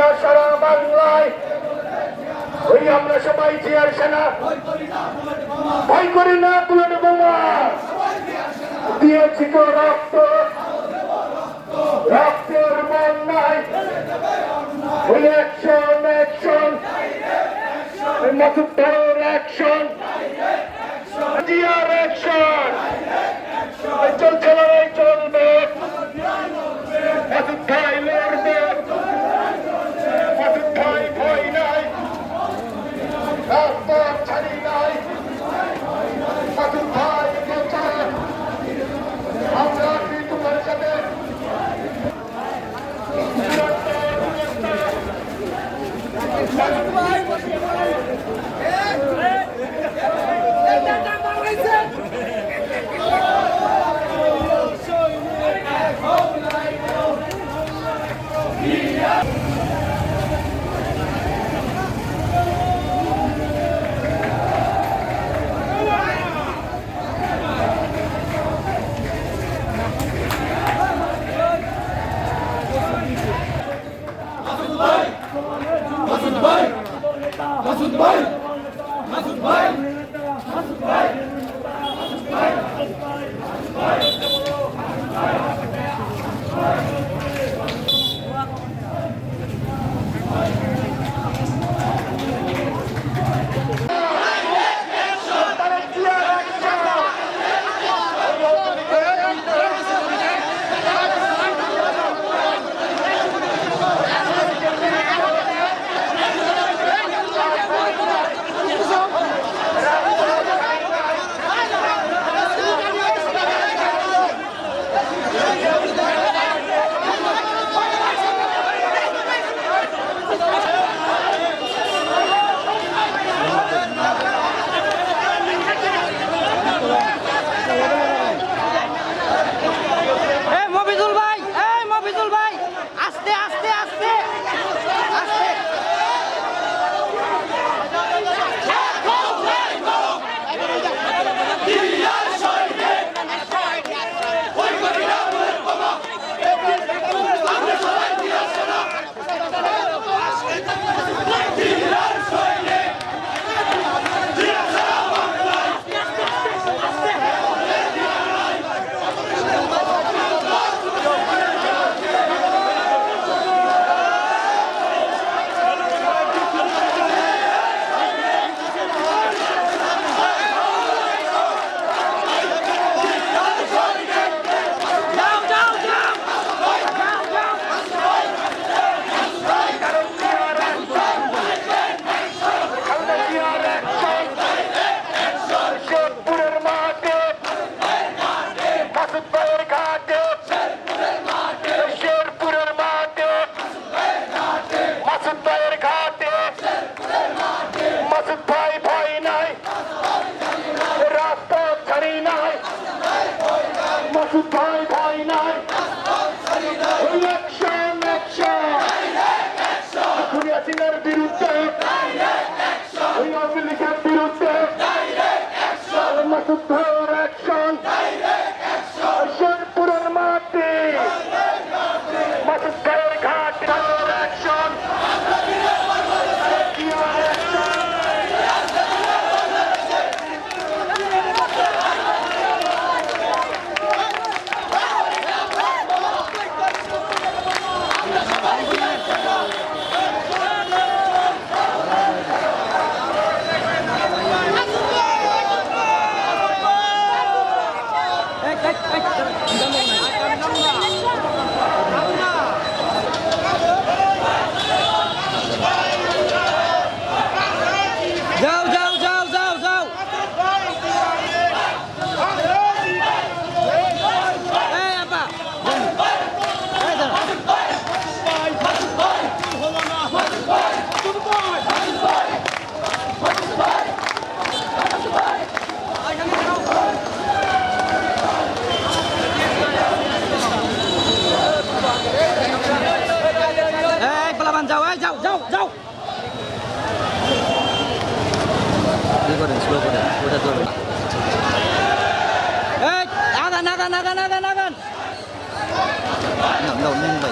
জিয়া সারা বাংলায়। ওই আমরা সবাই জিয়ার সেনা। ভয় করি না বুলেট বোমা। দিয়েছি তো রক্ত। রক্তের বন্যায়। ওই অ্যাকশন মাসুদ্দারের অ্যাকশন জিয়ার অ্যাকশন চলছে লড়াই চলবে Let's! tudo bem? মাটি মাসুদ করেন স্লো করেন ওটা এই আগান আগান আগান আগান আগান। না ভাই।